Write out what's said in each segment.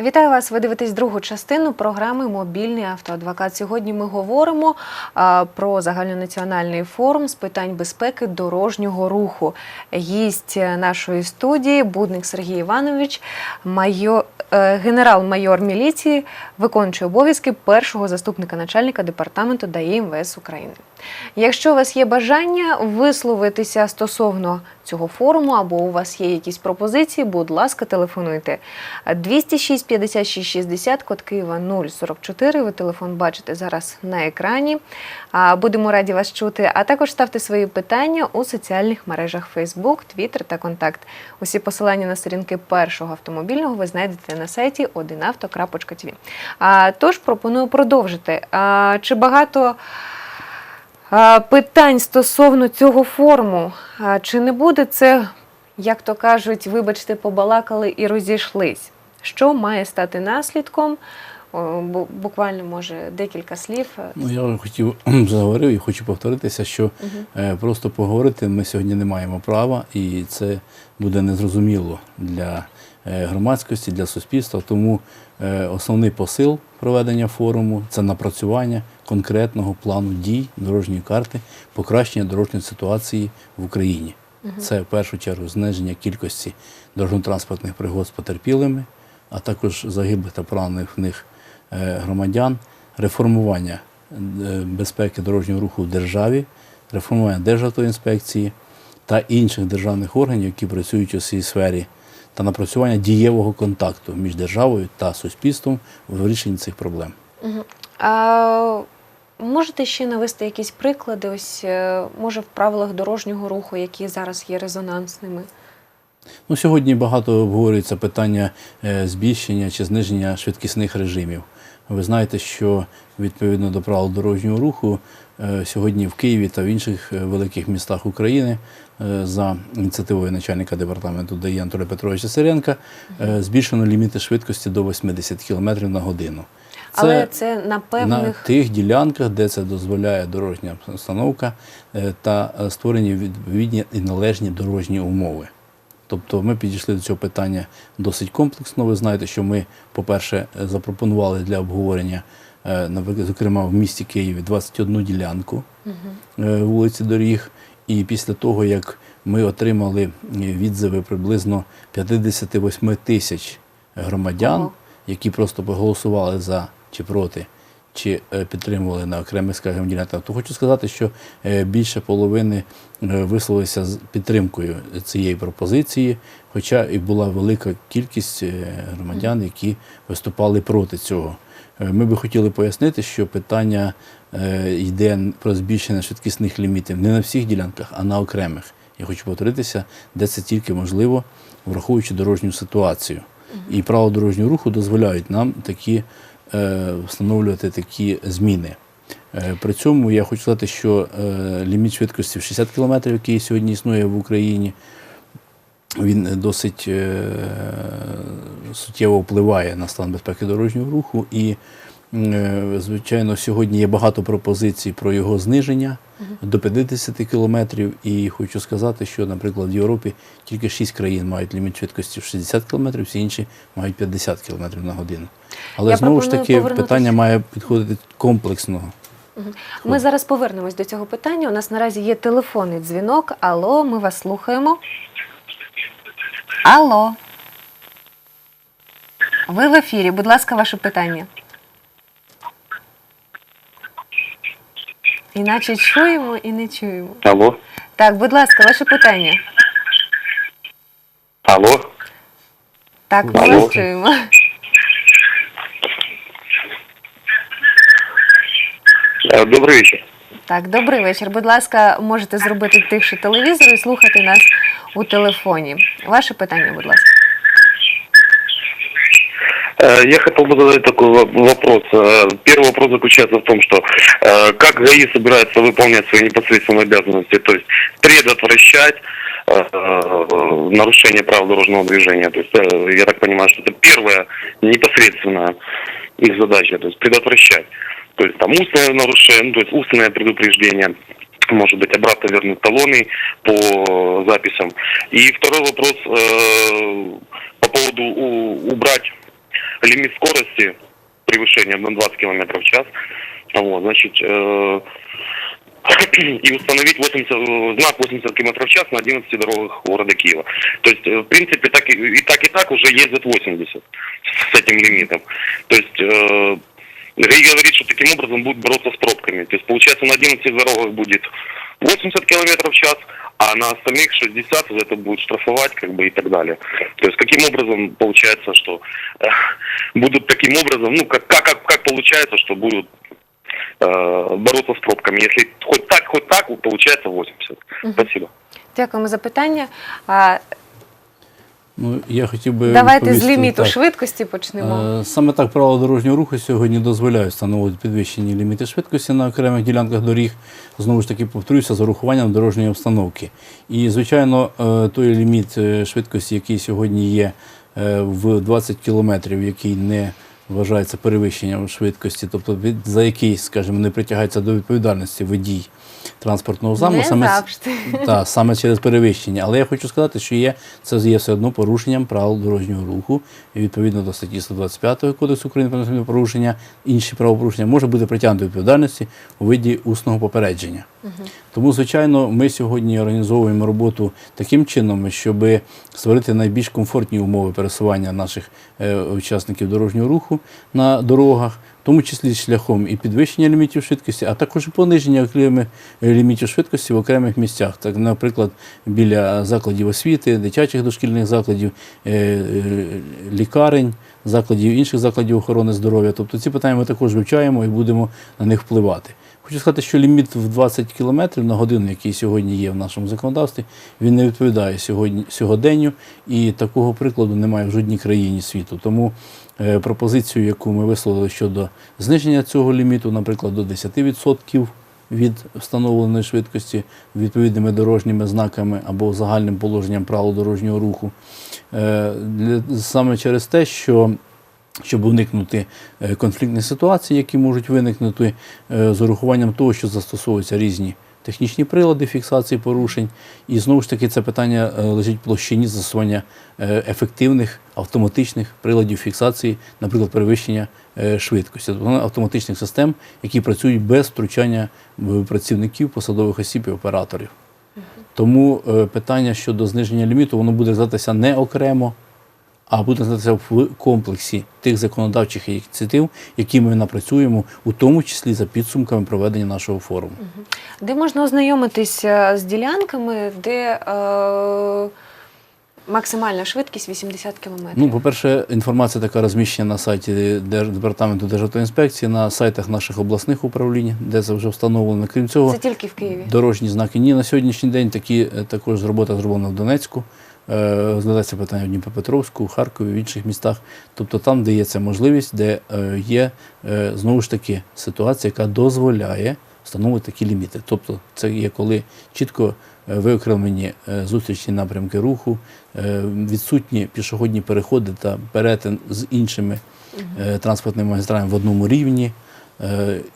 Вітаю вас. Ви дивитесь другу частину програми Мобільний автоадвокат. Сьогодні ми говоримо про загальнонаціональний форум з питань безпеки дорожнього руху. Гість нашої студії Будник Сергій Іванович, майор, е, генерал-майор міліції, виконуючий обов'язки першого заступника начальника департаменту ДАІ МВС України. Якщо у вас є бажання висловитися стосовно цього форуму або у вас є якісь пропозиції, будь ласка, телефонуйте 206 56 60, код Києва 044. Ви телефон бачите зараз на екрані. Будемо раді вас чути. А також ставте свої питання у соціальних мережах Facebook, Twitter та Контакт. Усі посилання на сторінки першого автомобільного ви знайдете на сайті odinauto.tv. Тож пропоную продовжити. Чи багато питань стосовно цього форуму. А, Чи не буде це, як то кажуть, вибачте, побалакали і розійшлись? Що має стати наслідком? Буквально, може, декілька слів. Ну, я хотів заговорив і хочу повторитися, що е, просто поговорити ми сьогодні не маємо права, і це буде незрозуміло для е, громадськості, для суспільства. Тому основний посил проведення форуму це напрацювання конкретного плану дій дорожньої карти, покращення дорожньої ситуації в Україні. Це в першу чергу зниження кількості дорожньо-транспортних пригод з потерпілими, а також загиблих та поранених в них е, громадян, реформування е, безпеки дорожнього руху в державі, реформування Державтоінспекції та інших державних органів, які працюють у цій сфері, та напрацювання дієвого контакту між державою та суспільством в вирішенні цих проблем. А, можете ще навести якісь приклади, ось, е, може, в правилах дорожнього руху, які зараз є резонансними? Ну, сьогодні багато обговорюється питання е, збільшення чи зниження швидкісних режимів. Ви знаєте, що відповідно до правил дорожнього руху сьогодні в Києві та в інших е, великих містах України е, за ініціативою начальника департаменту ДАІ Анатолія Петровича Сиренка е, збільшено ліміти швидкості до 80 км на годину. Але це на на тих ділянках, де це дозволяє дорожня установка е, та е, створені відповідні і належні дорожні умови. Тобто ми підійшли до цього питання досить комплексно. Ви знаєте, що ми, по-перше, е, запропонували для обговорення, е, наприклад, зокрема в місті Києві 21 ділянку е, вулиці доріг. І після того, як ми отримали е, відзиви приблизно 58 тисяч громадян, які просто проголосували за чи проти, чи е, підтримували на окремих скажімо, ділянках, то хочу сказати, що е, більше половини е, висловилися з підтримкою цієї пропозиції, хоча і була велика кількість е, громадян, які виступали проти цього. Е, Ми би хотіли пояснити, що питання е, йде про збільшення швидкісних лімітів не на всіх ділянках, а на окремих. Я хочу повторитися, де це тільки можливо, враховуючи дорожню ситуацію. І право дорожнього руху дозволяють нам такі е, встановлювати такі зміни. При цьому я хочу сказати, що ліміт швидкості в 60 км, який сьогодні існує в Україні, він досить е, суттєво впливає на стан безпеки дорожнього руху. І, е, звичайно, сьогодні є багато пропозицій про його зниження до 50 кілометрів. І хочу сказати, що, наприклад, в Європі тільки 6 країн мають ліміт швидкості в 60 км, всі інші мають 50 км на годину. Але Я знову ж таки питання має підходити комплексно. Ми зараз повернемось до цього питання. У нас наразі є телефонний дзвінок. Алло, ми вас слухаємо. Алло. Ви в ефірі. Будь ласка, ваше питання. Іначе чуємо і не чуємо. Алло, Так, будь ласка, ваше питання. алло, Так, ми Алло. вас чуємо. Э, добрый вечер. Так, добрий вечір. Будь ласка, можете зробити тихше телевізор і слухати нас у телефоні. Ваше питання, будь ласка. Э, Я хотел бы задать такой во- вопрос. Э, Первый вопрос заключается в том, что э, как ГАИ собирается выполнять свои непосредственные обязанности, то есть предотвращать нарушение правил дорожного движения. То есть я так понимаю, что это первая непосредственная их задача, то есть предотвращать. То есть там устное нарушение, ну, то есть устное предупреждение, может быть, обратно вернуть талоны по записям. И второй вопрос э, по поводу у- убрать лимит скорости превышения на 20 км в час. Вот, значит, э, и установить 80, э, знак 80 км в час на 11 дорогах города Киева. То есть, э, в принципе, так и, и так, и так уже ездят 80 с этим лимитом. То есть, э, ГАИ говорит, что таким образом будет бороться с пробками. То есть, получается, на 11 дорогах будет 80 км в час, а на остальных 60 за это будет штрафовать, как бы, и так далее. То есть, каким образом получается, что э, будут таким образом, ну, как, как, как, как получается, что будут э, бороться с пробками. Если хоть так, хоть так, получается 80. Спасибо. Дякуємо за питання. Ну, я хотів би давайте з ліміту так. швидкості почнемо. Е, Саме так правила дорожнього руху сьогодні дозволяють встановити підвищені ліміти швидкості на окремих ділянках доріг. Знову ж таки, повторюся, з урахуванням дорожньої обстановки. І, звичайно, е, той ліміт е, швидкості, який сьогодні є в 20 кілометрів, який не вважається перевищенням швидкості, тобто за який, скажімо, не притягається до відповідальності водій транспортного Не саме, завжди. та, саме через перевищення. Але я хочу сказати, що є, це є все одно порушенням правил дорожнього руху. І відповідно до статті 125 Кодексу України про порушення, інші правопорушення може бути притягнуто відповідальності у виді усного попередження. Тому, звичайно, ми сьогодні організовуємо роботу таким чином, щоб створити найбільш комфортні умови пересування наших учасників дорожнього руху на дорогах, в тому числі шляхом і підвищення лімітів швидкості, а також і пониження окремих е, лімітів швидкості в окремих місцях. Так, наприклад, біля закладів освіти, дитячих дошкільних закладів, е, е, лікарень, закладів інших закладів охорони здоров'я. Тобто ці питання ми також вивчаємо і будемо на них впливати. Хочу сказати, що ліміт в 20 км на годину, який сьогодні є в нашому законодавстві, він не відповідає сьогодні сьогоденню, і такого прикладу немає в жодній країні світу. Тому е, пропозицію, яку ми висловили щодо зниження цього ліміту, наприклад, до 10% від встановленої швидкості відповідними дорожніми знаками або загальним положенням правил дорожнього руху, е, саме через те, що щоб уникнути е, конфліктних ситуацій, які можуть виникнути е, з урахуванням того, що застосовуються різні технічні прилади фіксації порушень. І знову ж таки це питання е, лежить в площині застосування ефективних автоматичних приладів фіксації, наприклад, перевищення швидкості, тобто автоматичних систем, які працюють без втручання працівників, посадових осіб і операторів. Тому питання щодо зниження ліміту воно буде здатися не окремо, а буде знатися в комплексі тих законодавчих ініціатив, які ми напрацюємо, у тому числі за підсумками проведення нашого форуму. Де можна ознайомитися з ділянками, де е, максимальна швидкість 80 км? Ну, по-перше, інформація така розміщена на сайті департаменту Державтоінспекції, на сайтах наших обласних управлінь, де це вже встановлено. Крім цього, Це тільки в Києві. Дорожні знаки ні. На сьогоднішній день такі е, також робота зроблена в Донецьку. Е, Розглядається питання в Дніпропетровську, Харкові, в інших містах. Тобто там, де є ця можливість, де е, є е, знову ж таки ситуація, яка дозволяє встановити такі ліміти. Тобто це є коли чітко виокремлені зустрічні напрямки руху, відсутні пішохідні переходи та перетин з іншими транспортними магістралями в одному рівні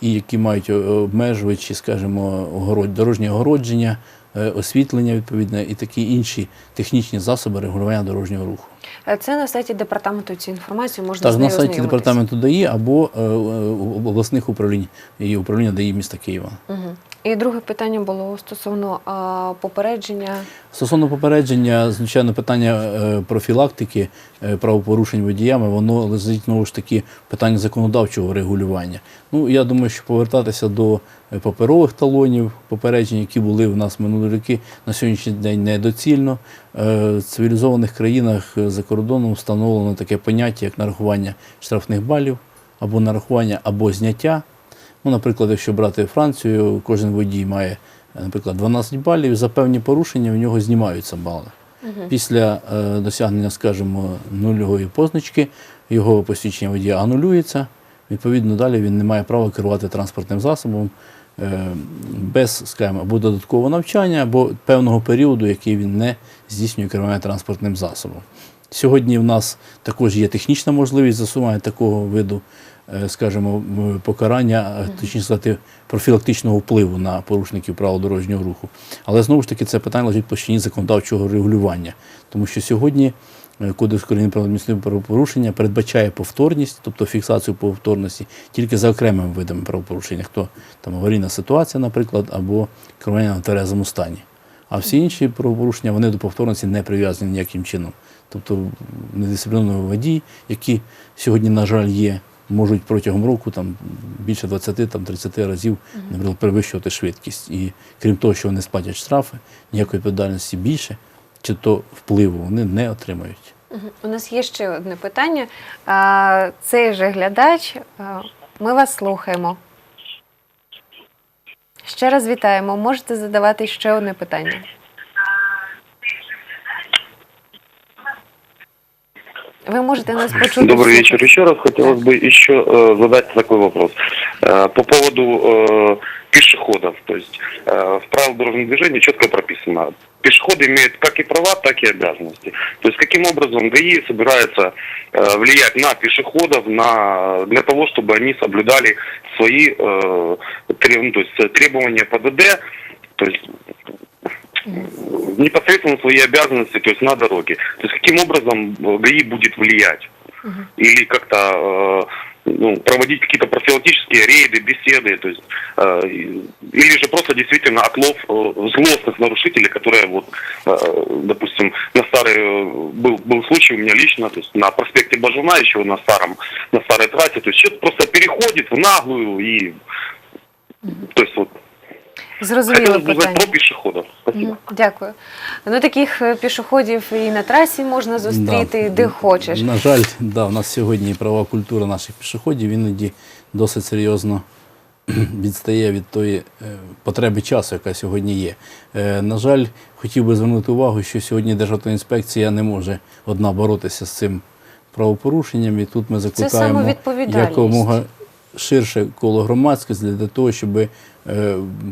і які мають обмежувачі, скажімо, дорожнє огородження, освітлення відповідне і такі інші технічні засоби регулювання дорожнього руху. Е, Це на сайті департаменту цю інформацію можна Так, на сайті департаменту ДАІ або е, е, обласних управлінь і управління ДАІ міста Києва. Мгм. І друге питання було стосовно а, попередження. Стосовно попередження, звичайно, питання е, профілактики е, правопорушень водіями, воно лежить знову ж таки в питанні законодавчого регулювання. Ну, я думаю, що повертатися до е, паперових талонів, попереджень, які були в нас минулі роки, на сьогоднішній день недоцільно. В цивілізованих країнах за кордоном встановлено таке поняття, як нарахування штрафних балів, або нарахування, або зняття. Ну, наприклад, якщо брати Францію, кожен водій має, наприклад, 12 балів, за певні порушення в нього знімаються бали. Після е, досягнення, скажімо, нульової позначки його посвідчення водія анулюється. Відповідно, далі він не має права керувати транспортним засобом е, без, скажімо, або додаткового навчання, або певного періоду, який він не здійснює керування транспортним засобом. Сьогодні в нас також є технічна можливість засування такого виду, скажімо, покарання, е, точніше сказати, профілактичного впливу на порушників правил дорожнього руху. Але знову ж таки це питання лежить по площині законодавчого регулювання, тому що сьогодні е, Кодекс України про правопорушення передбачає повторність, тобто фіксацію повторності тільки за окремими видами правопорушення, хто там аварійна ситуація, наприклад, або керування на тверезому стані. А всі інші правопорушення вони до повторності не прив'язані ніяким чином. Тобто недисципліновані водії, які сьогодні, на жаль, є, можуть протягом року там, більше 20 там, 30 разів наприклад, перевищувати швидкість. І крім того, що вони сплатять штрафи, ніякої відповідальності більше, чи то впливу вони не отримають. У нас є ще одне питання. А, Цей же глядач, а, ми вас слухаємо. Ще раз вітаємо. Можете задавати ще одне питання. Ви можете нас почути. Добрый всі. вечер. Еще раз хотелось бы еще э, задать такой вопрос. Э, по поводу э, пешеходов. То есть э, в правилах дорожного движения четко прописано. Пешеходы имеют как и права, так и обязанности. То есть каким образом ГАИ собирается э, влиять на пешеходов на, для того, чтобы они соблюдали свои э, треб- ну, то есть, э, требования ПДД, то есть непосредственно свои обязанности, то есть на дороге. То есть каким образом э, ГАИ будет влиять? Или как-то э, ну, проводить какие-то профилактические рейды, беседы, то есть, э, или же просто действительно отлов э, злостных нарушителей, которые вот, э, допустим, на старый э, был, был случай у меня лично, то есть на проспекте Бажуна еще на старом, на старой трассе, то есть человек просто переходит в наглую и то есть вот Зрозуміло питання. про пешеходов. Спасибо. Дякую. Ну таких е, пішоходів і на трасі можна зустріти, Да. де хочеш. На жаль, да, у нас сьогодні і права культура наших пішоходів іноді досить серйозно відстає від тої е, потреби часу, яка сьогодні є. Е, На жаль, хотів би звернути увагу, що сьогодні Державна інспекція не може одна боротися з цим правопорушенням, і тут ми закликаємо якомога ширше коло громадськості для того, щоб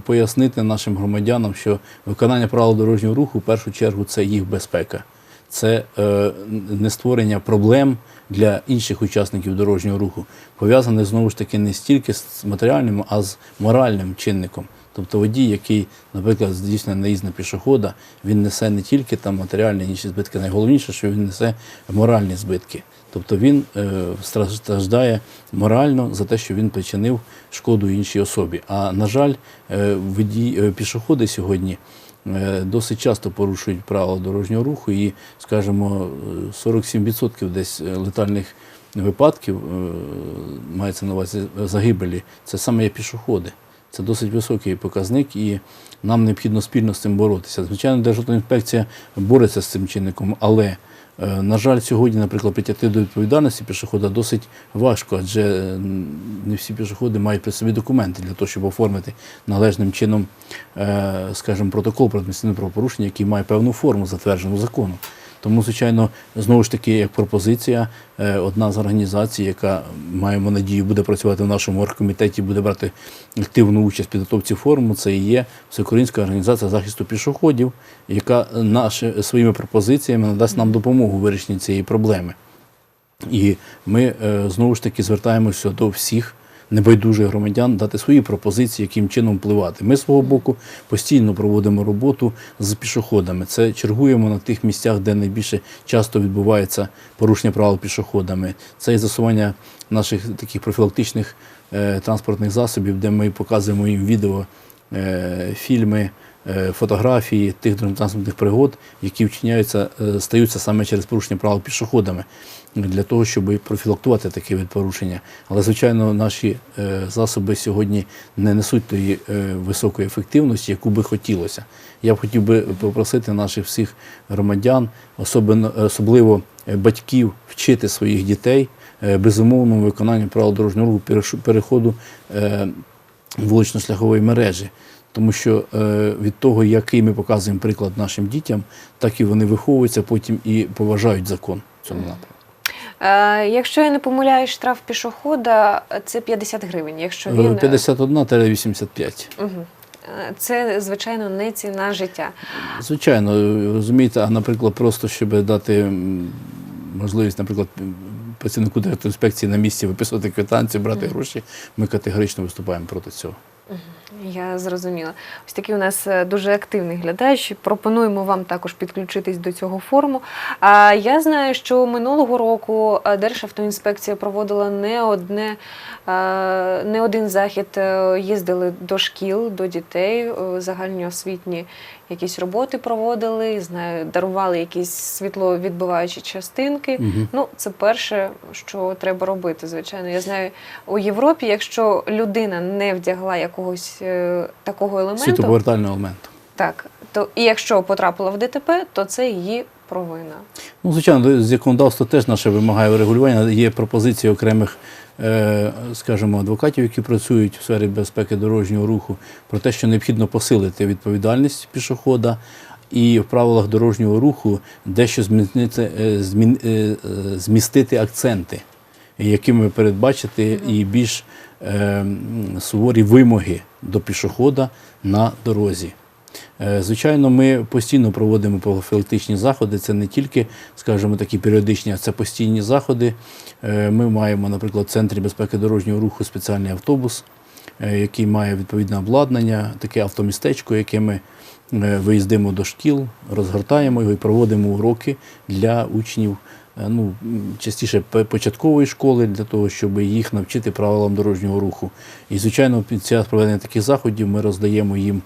пояснити нашим громадянам, що виконання правил дорожнього руху в першу чергу це їх безпека. Це е, не створення проблем для інших учасників дорожнього руху, пов'язане знову ж таки не стільки з матеріальним, а з моральним чинником. Тобто водій, який, наприклад, здійснює наїзд на пішохода, він несе не тільки там матеріальні інші збитки, найголовніше, що він несе моральні збитки. Тобто він е, страждає морально за те, що він причинив шкоду іншій особі. А на жаль, е, е, пішоходи сьогодні досить часто порушують правила дорожнього руху, і, скажімо, е, 47% десь летальних випадків мається на увазі загибелі. Це саме є пішоходи. Це досить високий показник, і нам необхідно спільно з цим боротися. Звичайно, Державна інспекція бореться з цим чинником, але, на жаль, сьогодні, наприклад, притягти до відповідальності пішохода досить важко, адже е, не всі пішоходи мають при собі документи для того, щоб оформити належним чином, е, скажімо, протокол про адміністративне правопорушення, який має певну форму, затверджену законом. Тому, звичайно, знову ж таки, як пропозиція, е, одна з організацій, яка маємо надію буде працювати в нашому оргкомітеті, буде брати активну участь в підготовці форуму, це і є Всеукраїнська організація захисту пішоходів, яка наші своїми пропозиціями надасть нам допомогу у вирішенні цієї проблеми. І ми е, знову ж таки звертаємося до всіх небайдужих громадян дати свої пропозиції, яким чином впливати. Ми з свого боку постійно проводимо роботу з пішоходами. Це чергуємо на тих місцях, де найбільше часто відбувається порушення правил пішоходами. Це і засування наших таких профілактичних е, транспортних засобів, де ми показуємо їм відео, е, фільми. е, Фотографії тих дорожньо-транспортних пригод, які вчиняються, е, стаються саме через порушення правил пішоходами, для того, щоб профілактувати такий вид порушення. Але, звичайно, наші е, засоби сьогодні не несуть тої е, високої ефективності, яку би хотілося. Я б хотів би попросити наших всіх громадян, особливо, е, батьків, вчити своїх дітей безумовному виконанню правил дорожнього руху переходу вулично-шляхової мережі. Тому що від того, який ми показуємо приклад нашим дітям, так і вони виховуються потім і поважають закон в цьому напрямку. Е, Якщо я не помиляюсь, штраф пішохода це 50 гривень. Якщо він е, 51-85. Мгм. Е, Це, звичайно, не ціна життя. Звичайно, розумієте, а наприклад, просто щоб дати можливість, наприклад, працівнику інспекції на місці виписувати квитанцію, брати гроші, ми категорично виступаємо проти цього. Я зрозуміла. Ось такий у нас е, дуже активний глядач. Пропонуємо вам також підключитись до цього форуму. А я знаю, що минулого року е, Державтоінспекція проводила не одне е, не один захід. Їздили до шкіл, до дітей, загальноосвітні якісь роботи проводили. Знаю, дарували якісь світловідбиваючі частинки. Мгм. Ну, це перше, що треба робити. Звичайно, я знаю у Європі, якщо людина не вдягла якогось е, такого елементу, Світоповертального елементу. так то і якщо потрапила в ДТП, то це її провина. Ну, звичайно, законодавство теж наше вимагає врегулювання. Є пропозиції окремих, скажімо, адвокатів, які працюють в сфері безпеки дорожнього руху, про те, що необхідно посилити відповідальність пішохода. І в правилах дорожнього руху дещо змінити, е, змін, е, е, змістити акценти, якими передбачити і більш е, суворі вимоги до пішохода на дорозі. Е, Звичайно, ми постійно проводимо профілактичні заходи. Це не тільки, скажімо, такі періодичні, а це постійні заходи. Е, Ми маємо, наприклад, в центрі безпеки дорожнього руху спеціальний автобус, е, який має відповідне обладнання, таке автомістечко, яке ми виїздимо до шкіл, розгортаємо його і проводимо уроки для учнів. Ну, частіше початкової школи для того, щоб їх навчити правилам дорожнього руху. І, звичайно, під час проведення таких заходів ми роздаємо їм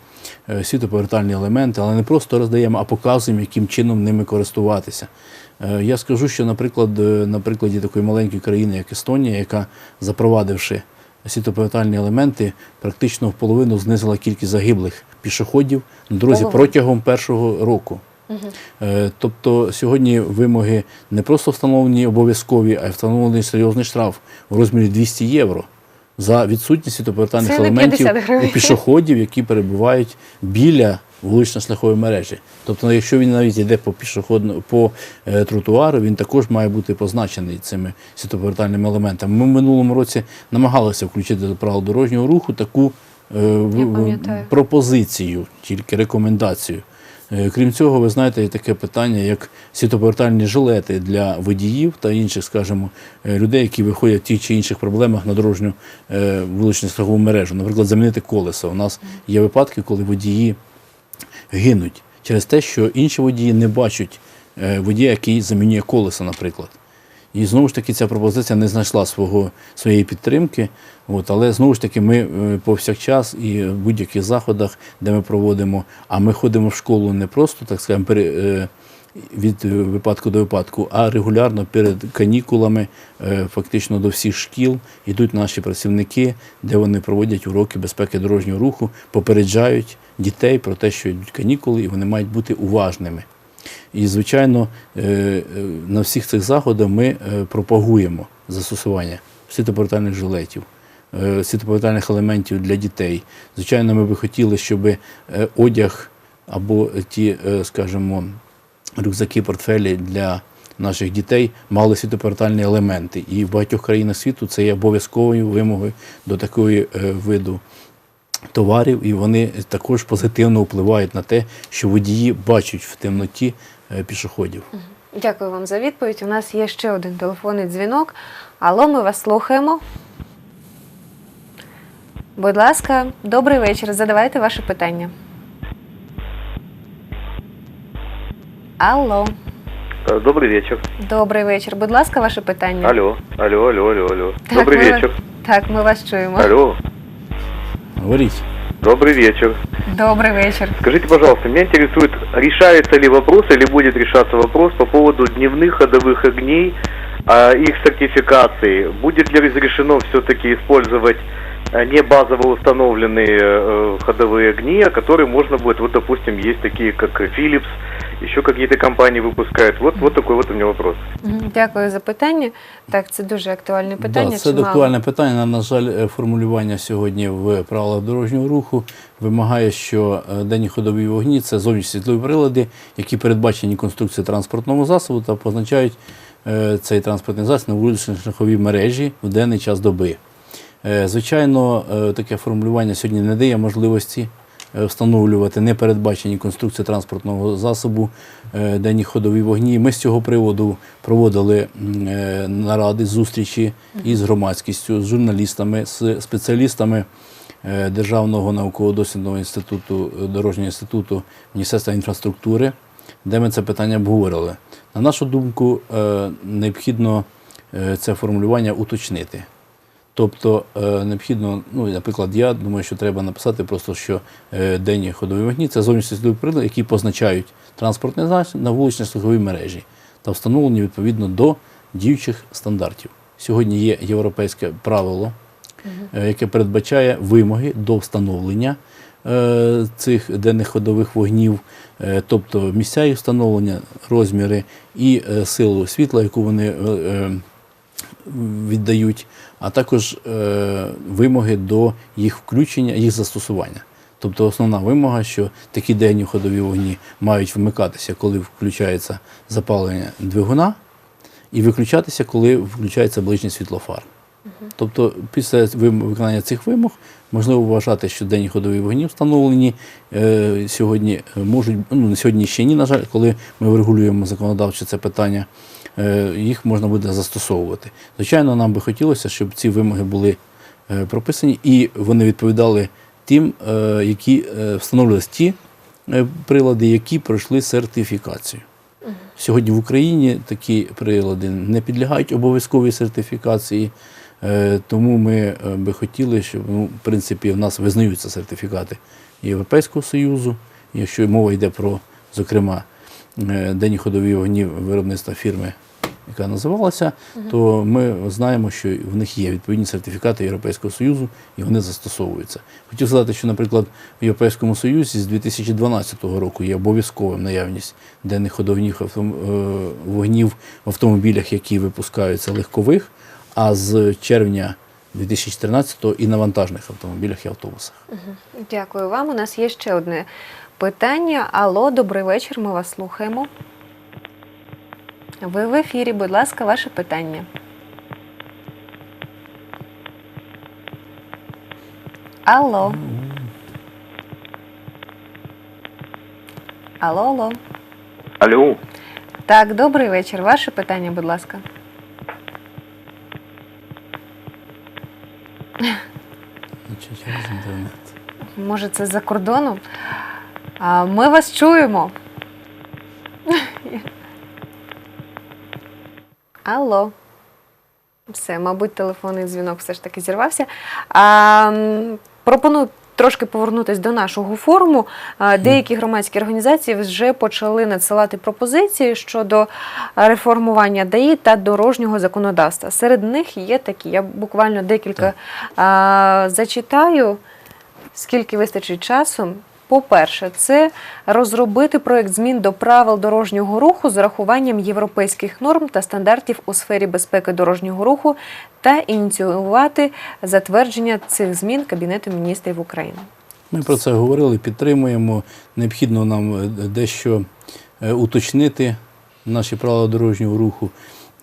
світоповертальні елементи, але не просто роздаємо, а показуємо, яким чином ними користуватися. Е, Я скажу, що, наприклад, е, на прикладі такої маленької країни, як Естонія, яка запровадивши світоповертальні елементи, практично в половину знизила кількість загиблих пішоходів на дорозі протягом першого року. Е, Тобто сьогодні вимоги не просто встановлені обов'язкові, а й встановлений серйозний штраф у розмірі 200 євро за відсутність світоповертальних елементів 50 у пішоходів, які перебувають біля вулично-шляхової мережі. Тобто, якщо він навіть йде по пішохідно по е, тротуару, він також має бути позначений цими світоповертальними елементами. Ми в минулому році намагалися включити до правил дорожнього руху таку е, пропозицію, тільки рекомендацію. Е, Крім цього, ви знаєте, є таке питання, як світоповертальні жилети для водіїв та інших, скажімо, е, людей, які виходять в тих чи інших проблемах на дорожню е, вуличну страхову мережу. Наприклад, замінити колесо. У нас є випадки, коли водії гинуть через те, що інші водії не бачать водія, який замінює колесо, наприклад. І знову ж таки ця пропозиція не знайшла свого, своєї підтримки. От, але знову ж таки ми е, повсякчас і в будь-яких заходах, де ми проводимо, а ми ходимо в школу не просто, так скажемо, е, від випадку до випадку, а регулярно перед канікулами, е, фактично до всіх шкіл, йдуть наші працівники, де вони проводять уроки безпеки дорожнього руху, попереджають дітей про те, що йдуть канікули, і вони мають бути уважними. І, звичайно, е, е, на всіх цих заходах ми е, пропагуємо застосування світоповертальних жилетів, світоповертальних елементів для дітей. Звичайно, ми би хотіли, щоб одяг або ті, скажімо, рюкзаки, портфелі для наших дітей мали світоповертальні елементи. І в багатьох країнах світу це є обов'язковою вимогою до такої виду товарів, і вони також позитивно впливають на те, що водії бачать в темноті е, пішоходів. Дякую вам за відповідь. У нас є ще один телефонний дзвінок. Алло, ми вас слухаємо. Будь ласка, добрий вечір. Задавайте ваше питання. Алло, Э, Добрый вечер. добрий вечір. Будь ласка, ваше питання. Алло, алло, алло, алло, алло. Так, Добрый ми вечер. Вас... Так, ми вас чуємо. Алло, Говоріть. добрый вечер. Добрий вечір. Скажите, пожалуйста, меня интересует, решается ли вопрос или будет решаться вопрос по поводу дневных ходовых огней, а, их сертификации. Будет ли разрешено все-таки использовать не базово установленные э, ходовые огни, а которые можно будет, вот допустим, есть такие как Philips, еще какие-то компании выпускают. Вот, вот такой вот у меня вопрос. Мгм, Дякую за питання. Так, це дуже актуальне питання. Да, це чимало. актуальне питання. Нам, на жаль, е, формулювання сьогодні в правилах дорожнього руху вимагає, що е, денні ходові вогні це зовнішні світлові прилади, які передбачені конструкцією транспортного засобу та позначають е, цей транспортний засіб на вуличній шляховій мережі в денний час доби. Е, Звичайно, е, таке формулювання сьогодні не дає можливості е, встановлювати непередбачені конструкції транспортного засобу денні ходові вогні. Ми з цього приводу проводили наради, зустрічі із громадськістю, з журналістами, з спеціалістами Державного науково-дослідного інституту, дорожнього інституту Міністерства інфраструктури, де ми це питання обговорили. На нашу думку, необхідно це формулювання уточнити. Тобто е, необхідно, ну, наприклад, я думаю, що треба написати просто, що е, денні ходові вогні це зовнішні світлові прилади, які позначають транспортний засіб на вуличній слуховій мережі та встановлені відповідно до діючих стандартів. Сьогодні є європейське правило, е, яке передбачає вимоги до встановлення цих денних ходових вогнів, тобто місця їх встановлення, розміри і силу світла, яку вони віддають, а також е, вимоги до їх включення, їх застосування. Тобто основна вимога, що такі денні ходові вогні мають вмикатися, коли включається запалення двигуна, і виключатися, коли включається ближній світлофар. Тобто, після виконання цих вимог можливо вважати, що денні ходові вогні встановлені е, сьогодні е, можуть, ну сьогодні ще ні, на жаль, коли ми врегулюємо законодавчо це питання, їх можна буде застосовувати. Звичайно, нам би хотілося, щоб ці вимоги були е, прописані і вони відповідали тим, е, які е, встановлювалися ті е, прилади, які пройшли сертифікацію. Сьогодні в Україні такі прилади не підлягають обов'язковій сертифікації, е, тому ми е, би хотіли, щоб ну, в принципі в нас визнаються сертифікати Європейського Союзу. Якщо мова йде про, зокрема, е, денні ходові вогні виробництва фірми, яка називалася, то ми знаємо, що в них є відповідні сертифікати Європейського Союзу і вони застосовуються. Хотів сказати, що, наприклад, в Європейському Союзі з 2012 року є обов'язковим наявність денних ходовних автом- е, вогнів в автомобілях, які випускаються легкових, а з червня 2014 і на вантажних автомобілях і автобусах. Дякую вам. У нас є ще одне питання. Алло, добрий вечір. Ми вас слухаємо. Ви в ефірі, будь ласка, ваше питання. Алло. Алло, алло. Алло. Так, добрий вечір. Ваше питання, будь ласка. Може, це за кордоном? Ми вас чуємо. Алло. Все, мабуть, телефонний дзвінок все ж таки зірвався. А, пропоную трошки повернутися до нашого форуму. Деякі громадські організації вже почали надсилати пропозиції щодо реформування ДАІ та дорожнього законодавства. Серед них є такі. Я буквально декілька а, зачитаю скільки вистачить часу. По-перше, це розробити проект змін до правил дорожнього руху з урахуванням європейських норм та стандартів у сфері безпеки дорожнього руху та ініціювати затвердження цих змін Кабінету міністрів України. Ми про це говорили, підтримуємо. Необхідно нам е, дещо е, уточнити наші правила дорожнього руху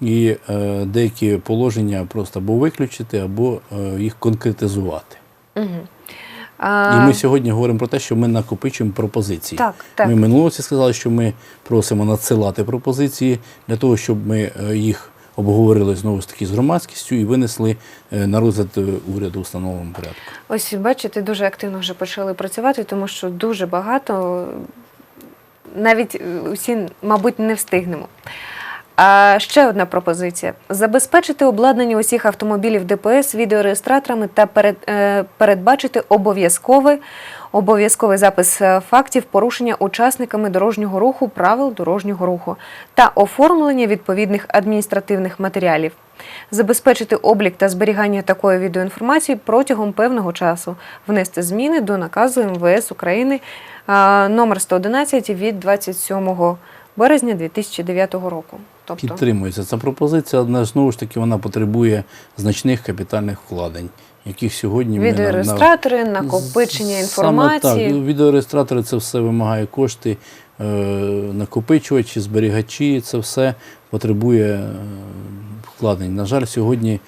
і е, деякі положення просто або виключити, або їх конкретизувати. Угу. І ми сьогодні говоримо про те, що ми накопичуємо пропозиції. Так, так. Ми минулого сказали, що ми просимо надсилати пропозиції для того, щоб ми е, їх обговорили знову ж таки з громадськістю і винесли е, на розгляд е, уряду встановленому порядку. Ось бачите, дуже активно вже почали працювати, тому що дуже багато, навіть усі, мабуть, не встигнемо. А ще одна пропозиція: забезпечити обладнання усіх автомобілів ДПС відеореєстраторами та перед, е, передбачити обов'язковий, обов'язковий запис е, фактів порушення учасниками дорожнього руху правил дорожнього руху та оформлення відповідних адміністративних матеріалів. Забезпечити облік та зберігання такої відеоінформації протягом певного часу, внести зміни до наказу МВС України а, номер 111 від 27 березня 2009 року. Тобто, Підтримується ця пропозиція, але знову ж таки вона потребує значних капітальних вкладень, яких сьогодні на- на- накопичення інформації. Саме так, відеореєстратори це все вимагає кошти, е, накопичувачі, зберігачі, це все потребує е, вкладень. На жаль, сьогодні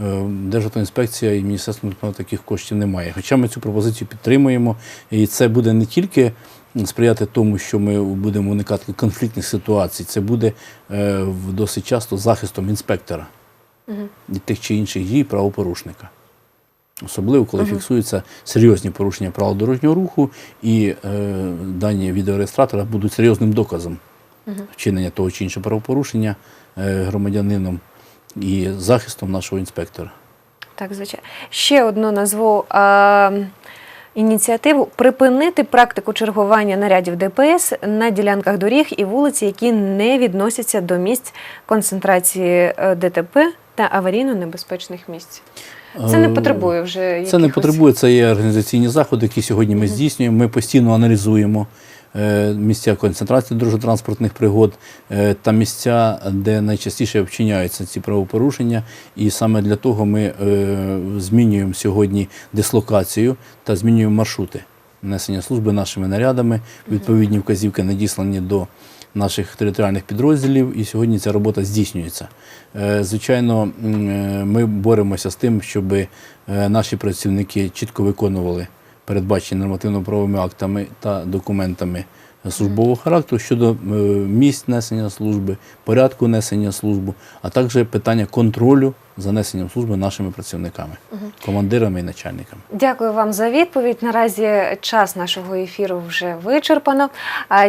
е, Державтоінспекція і Міністерство таких коштів немає. Хоча ми цю пропозицію підтримуємо, і це буде не тільки сприяти тому, що ми будемо уникати конфліктних ситуацій, це буде е, досить часто захистом інспектора від тих чи інших дій правопорушника. особливо коли фіксуються серйозні порушення правил дорожнього руху, і е, дані відеореєстратора будуть серйозним доказом вчинення того чи іншого правопорушення е, громадянином і захистом нашого інспектора. Так, звичайно. Ще одну назву а, ініціативу припинити практику чергування нарядів ДПС на ділянках доріг і вулиці, які не відносяться до місць концентрації е, ДТП та аварійно-небезпечних місць. Це не Е, потребує вже Це не потребує, це є організаційні заходи, які сьогодні ми здійснюємо. Ми постійно аналізуємо місця концентрації дорожньо-транспортних пригод е, та місця, де найчастіше вчиняються ці правопорушення. І саме для того ми е, змінюємо сьогодні дислокацію та змінюємо маршрути несення служби нашими нарядами. Відповідні вказівки надіслані до наших територіальних підрозділів, і сьогодні ця робота здійснюється. Е, Звичайно, е, ми боремося з тим, щоб е, наші працівники чітко виконували передбачені нормативно-правовими актами та документами службового характеру щодо е, місць несення служби, порядку несення служби, а також питання контролю за несенням служби нашими працівниками, командирами і начальниками. Дякую вам за відповідь. Наразі час нашого ефіру вже вичерпано.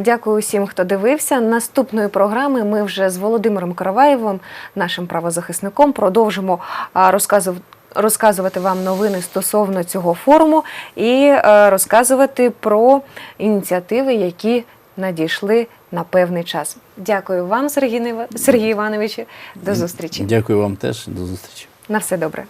Дякую усім, хто дивився. Наступної програми ми вже з Володимиром Караваєвим, нашим правозахисником, продовжимо а, розказу- розказувати вам новини стосовно цього форуму і е, розказувати про ініціативи, які надійшли на певний час. Дякую вам, Сергій Сергій Івановичу. До зустрічі. Дякую вам теж. До зустрічі. На все добре.